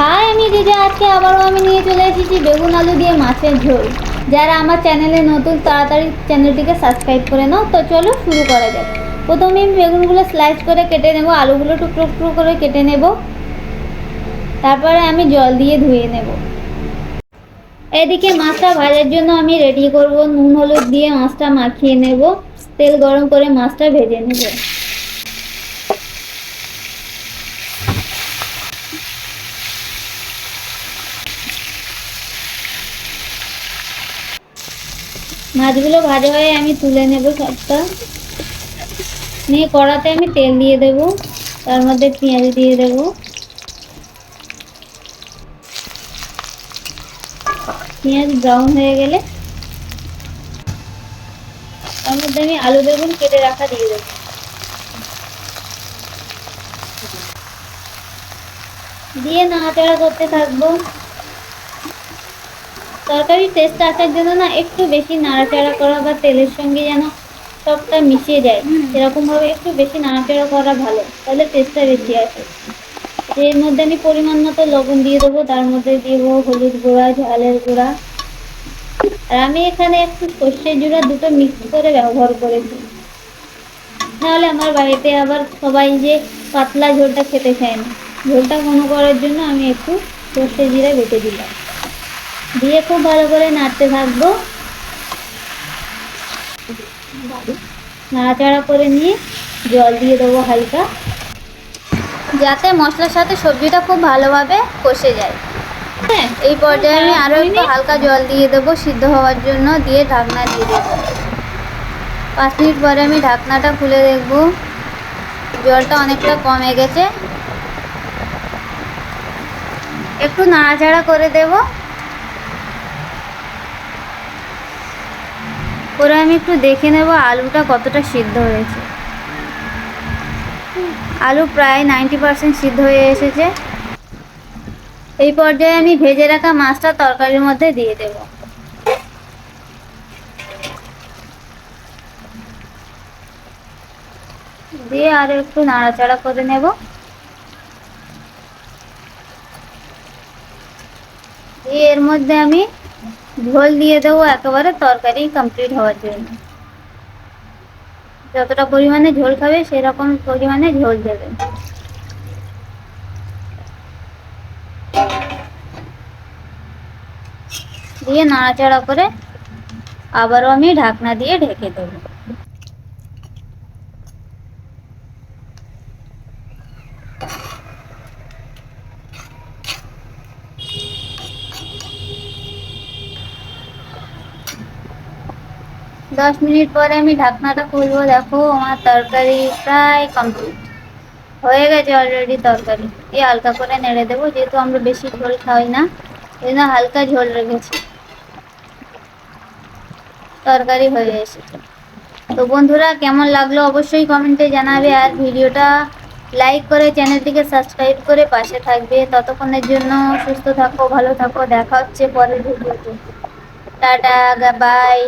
High, আমি দিদি, আজকে আবারও আমি নিয়ে চলে এসেছি বেগুন আলু দিয়ে মাছের ঝোল। যারা আমার চ্যানেলে নতুন, তাড়াতাড়ি চ্যানেলটিকে সাবস্ক্রাইব করে নাও। তো চলো শুরু করা যাক। প্রথমে আমি বেগুনগুলো স্লাইস করে কেটে নেব, আলুগুলো টুকরো টুকরো করে কেটে নেব। তারপরে আমি জল দিয়ে ধুয়ে নেব। এদিকে মাছটা ভাজার জন্য আমি রেডি করব। নুন, হলুদ দিয়ে মাছটা মাখিয়ে নেব। তেল গরম করে মাছটা ভেজে নেব। মাছগুলো ভাজা হয়ে আমি তুলে নেব সবটা। নিয়ে কড়াতে আমি তেল দিয়ে দেব, তার মধ্যে পেঁয়াজ দিয়ে দেব। পেঁয়াজ ব্রাউন হয়ে গেলে তার মধ্যে আমি আলু বেগুন কেটে রাখা দিয়ে দেবো। দিয়ে নাড়াচাড়া করতে থাকব। তরকারির টেস্ট আসার জন্য না একটু বেশি নাড়াচাড়া করা বা তেলের সঙ্গে যেন সবটা মিশিয়ে যায়, সেরকমভাবে একটু বেশি নাড়াচাড়া করা ভালো, তাহলে টেস্টটা বেশি আসে। এর মধ্যে আমি পরিমাণ মতো লবণ দিয়ে দেবো, তার মধ্যে দেবো হলুদ গুঁড়া, ঝালের গুঁড়া। আর আমি এখানে একটু সর্ষের জুড়া দুটো মিক্স করে ব্যবহার করেছি। নাহলে আমার বাড়িতে আবার সবাই যে পাতলা ঝোলটা খেতে চায় না। ঝোলটা ঘন করার জন্য আমি একটু সর্ষে জিরা বেটে দিলাম। দিয়ে খুব ভালো করে নাড়তে থাকব। নাড়াচাড়া করে নিয়ে জল দিয়ে দেবো হালকা। যাতে মশলার সাথে সবজিটা খুব ভালোভাবে কষে যায়। হ্যাঁ এই পর্যায়ে আমি আরও একটু হালকা জল দিয়ে দেবো সিদ্ধ হওয়ার জন্য দিয়ে ঢাকনা দিয়ে দেবো। পাঁচ মিনিট পরে আমি ঢাকনাটা খুলে দেখব। জলটা অনেকটা কমে গেছে। একটু নাড়াচাড়া করে দেবো। করে আমি একটু দেখে নেব আলুটা কতটা সিদ্ধ হয়েছে। আলু প্রায় নাইনটি পারসেন্ট সিদ্ধ হয়ে এসেছে। এই পর্যায়ে আমি ভেজে রাখা মাছটা তরকারির মধ্যে দিয়ে দেব। দিয়ে আর একটু নাড়াচাড়া করে নেব। দিয়ে এর মধ্যে আমি ঝোল দিয়ে দেবো একেবারে তরকারি কমপ্লিট হওয়ার জন্য। যতটা পরিমাণে ঝোল খাবে সেরকম পরিমাণে ঝোল দেবে। দিয়ে নাড়াচাড়া করে আবারও আমি ঢাকনা দিয়ে ঢেকে দেবো। দশ মিনিট পরে আমি ঢাকনাটা খুলবো, দেখো আমার তরকারি প্রায় কমপ্লিট হয়ে গেছে অলরেডি তরকারি। এই হালকা করে নেড়ে দেবো, যেহেতু আমরা বেশি ঝোল খাই না, এই জন্য হালকা ঝোল রেখেছি। তরকারি হয়ে এসেছে। তো বন্ধুরা, কেমন লাগল অবশ্যই কমেন্টে জানাবে, আর ভিডিওটা লাইক করে চ্যানেলটিকে সাবস্ক্রাইব করে পাশে থাকবে। ততক্ষণের জন্য সুস্থ থাকো, ভালো থাকো, দেখা হচ্ছে পরের ভিডিওতে। Tata bye